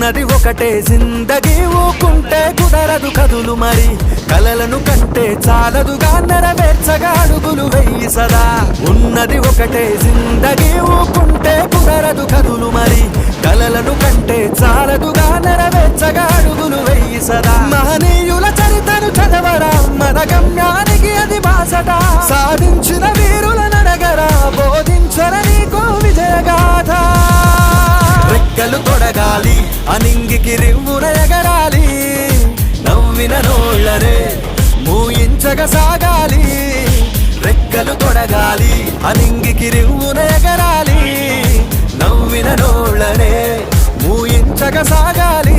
ఉన్నది ఒకటే జిందగీ ఊకుంటే కుదరదు కదులు మరి. కలలను కంటే చాలదుగా నెరవేర్చగా అడుగులు వెయ్యి సదా. ఉన్నది ఒకటే జిందగీ ఊకుంటే కుదరదు కదులు మరి. కలలను కంటే చాలదుగా నెరవేర్చగా అడుగులు వెయ్యి సదా. మహనీయుల చరితను చదవరా మన గమ్యానికి అది బాసట. సాధించిన అనింగికి రివ్వున ఎగరాలి నవ్విన నోళ్ళరే మూయించగ సాగాలి రెక్కలు తొడగాలి అనింగికి రివ్వున ఎగరాలి నవ్విన నోళ్ళనే మూయించగ సాగాలి.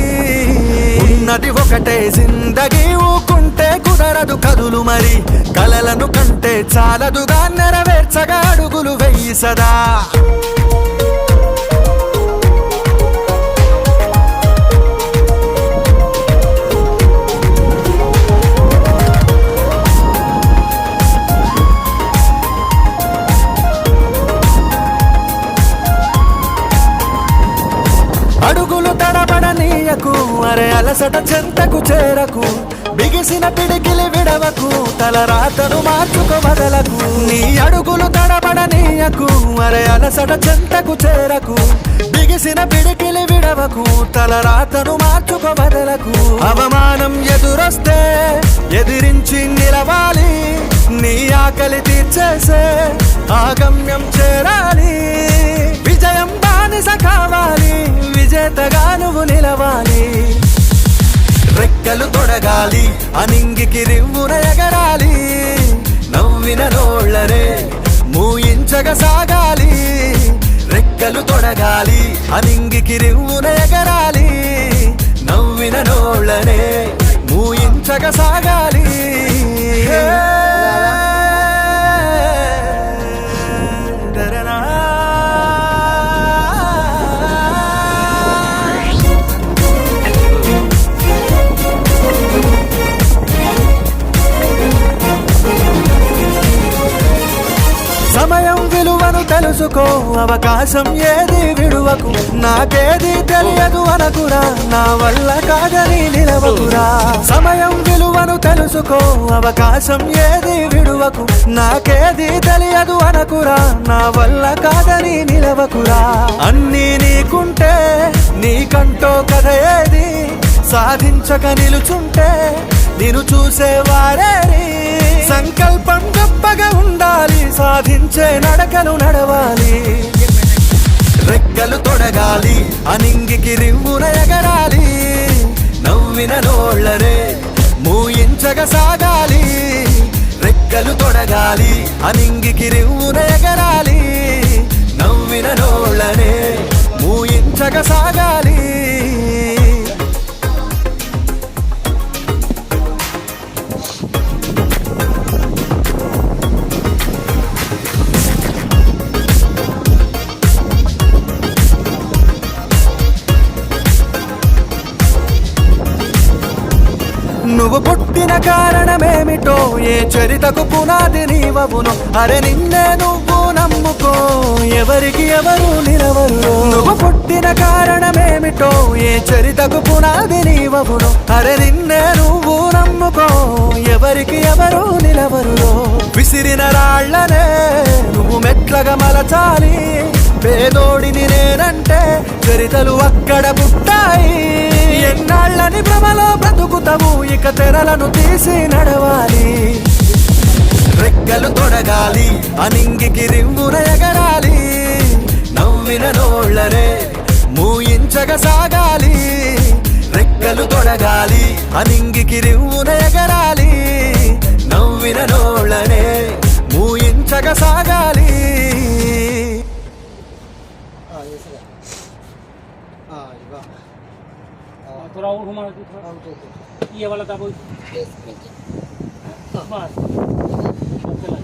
ఉన్నది ఒకటే జిందగీ ఊకుంటే కుదరదు కదులు మరి కలలను కంటే చాలదుగా నెరవేర్చగా అడుగులు వెయ్యి సదా. అడుగులు తడబడనీయకు అరే అలసట చెంతకు చేరకు బిగిసిన పిడికిలి విడవకు తల రాతను మార్చుకో వదలకు. నీ అడుగులు తడబడనీయకు అరే అలసట చెంతకు చేరకు బిగిసిన పిడికిలి విడవకు తల రాతను మార్చుకో వదలకు. అవమానం ఎదురొస్తే ఎదిరించి నిలవాలి నీ ఆకలి తీర్చేసే ఆగమ్యం చేరాలి. రెక్కలు అనింగికి రివ్వున ఎగరాలి నవ్విన నోళ్ళరే మూయించగ సాగాలి రెక్కలు తొడగాలి అనింగికి రివ్వున ఎగరాలి నవ్విన నోళ్ళనే మూయించగ సాగాలి. తెలుసుకో అవకాశం ఏది విడువకు? నాకేది తెలియదు అనకురా నా వల్ల కాదని నిలవకురా. సమయం విలువను తెలుసుకో అవకాశం ఏది విడువకు? నాకేది తెలియదు అనకురా నా వల్ల కాదని నిలవకురా. అన్నీ నీకుంటే నీకంటో కథ ఏది? సాధించక నిలుచుంటే నేను చూసేవారేరి సంకల్పం గొప్పగా ఉండాలి సాధించే నడకలు నడవాలి. రెక్కలు తొడగాలి అనింగికి రివ్వున ఎగరాలి. నవ్విన నోళ్ళరే మూయించగా సాగాలి. రెక్కలు తొడగాలి అనింగికి రివ్వున ఎగరాలి. నవ్విన నోళ్ళనే మూయించగా సాగాలి. నువ్వు పుట్టిన కారణమేమిటో? ఏ చరితకు పునాది నీవవును? అరే నిన్నే నువ్వు నమ్ముకో. ఎవరికి ఎవరు నిలవరు నువ్వు పుట్టిన కారణమేమిటో? ఏ చరితకు పునాది నీవవును? అరే నిన్నే నువ్వు నమ్ముకో. ఎవరికి ఎవరు నిలవరు విసిరిన రాళ్ళనే నువ్వు మెట్లగా మలచాలి. పేదోడిని నేనంటే చరితలు అక్కడ పుట్టాయి. ఎన్నాళ్ళ బ్రతుకుతావు ఇక తెరలను తీసి నడవాలి. రెక్కలు తొడగాలి అనింగికి రిమ్మున ఎగరాలి. నవ్విన రోళ్ళరే మూయించగ సాగాలి. రెక్కలు తొడగాలి అనింగికి రిమ్మున ఎగరాలి. నవ్విన నోళ్ళనే మూయించగ సాగాలి. थोड़ा और घुमा दो थोड़ा हाँ तो ये वाला दबो बस अब चला